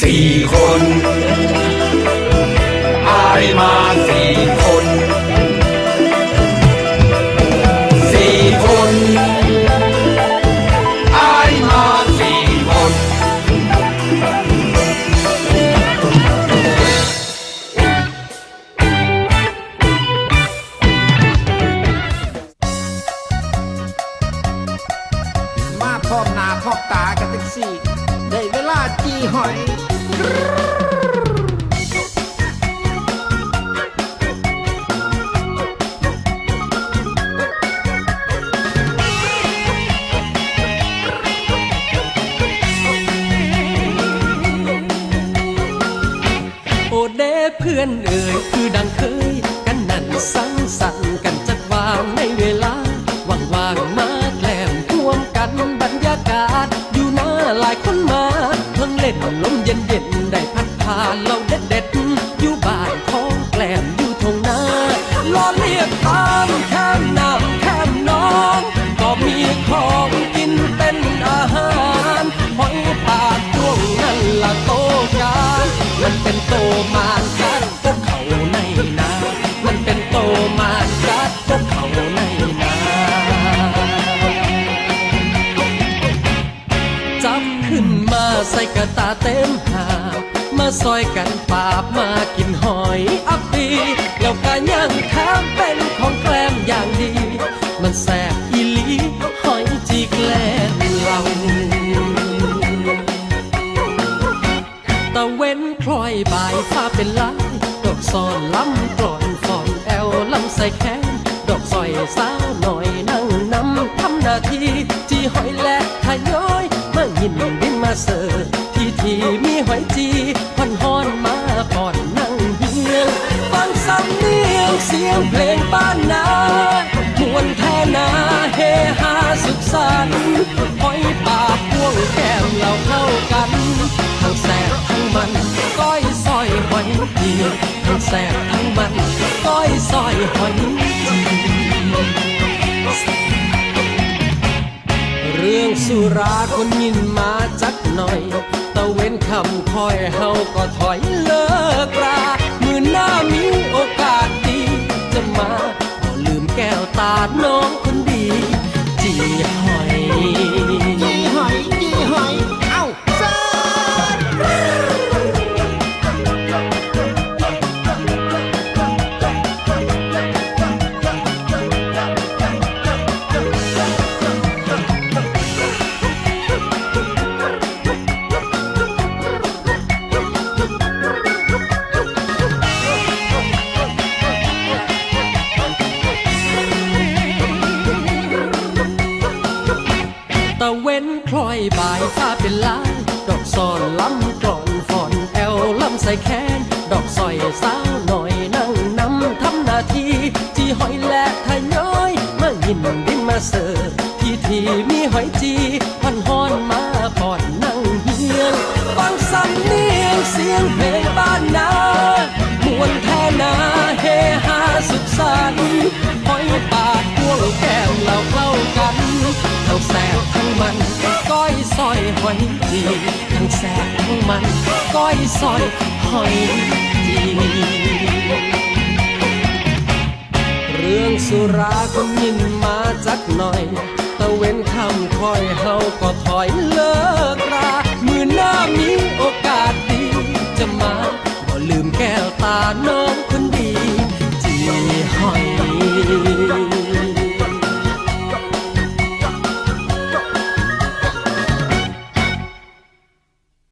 สี่คนอายมาสี่คนสี่คนอายมาสี่คน มาพร้อมหน้าพร้อมตากันทั้งสี่ ได้เวลาจีหอย โอเดเพื่อนเอ่ยคือดังเคย กันนั่นสังสรรค์กันจัดวางในเวลาว่าง เย็นๆได้ับขึ้นมาใส่กระตาเต็มหามาซอยกันปาบมากินหอยอัปปีแล้วก็ย่างข้ามเป็นของแกล้มอย่างดี มันแสบอีลีหอยจีแกล้มเราตะเว้นคล้อยบ่ายฟ้าเป็นลายดอกซอนล้ำกรอนฟอนแอลลำใส่แขนดอกซอยสาวหน่อยนั่งนำทำหน้าที่จีหอยและทยอย มาเสิร์ฟที่ที่มีหอยจีพอนฮอนมาก่อนนั่งเฮียงฟังสำเนียงเสียงเพลงบ้านนามวนแท่นาเฮฮาสุขสันต์หอยปากพ่วงแก้มเราเข้ากันทั้งแสบทั้งมันก้อยซอยหอยจีทั้งแสบทั้งมันก้อยซอยหอยจีเรื่องสุราคนยินมาจัก หน่อย ตะเว้นคำคอยเฮาก็ถอยเลิกรามือหน้ามีโอกาสดีจะมาก็ลืมแก้วตาน้อง เว้นคล้อยบ่ายฟ้าเป็นลาย ดอกซอนล้ำกรอนฟอนแอลลำใส่แขน ดอกสอยสาวหน่อยนั่งนำทำหน้าที่จีหอยและทยอยมายินดินมาเสิร์ฟที่ที่มีหอยจีพันฮอนมาก่อนนั่งเฮียงฟังสำเนียงเสียงเพลงบ้านนา ทั้งแสบทั้งมันก้อยซอยหอยดีเรื่องสุราก็ยินมาจักหน่อย ตะเว้นคำคอยเฮาก็ถอยเลิก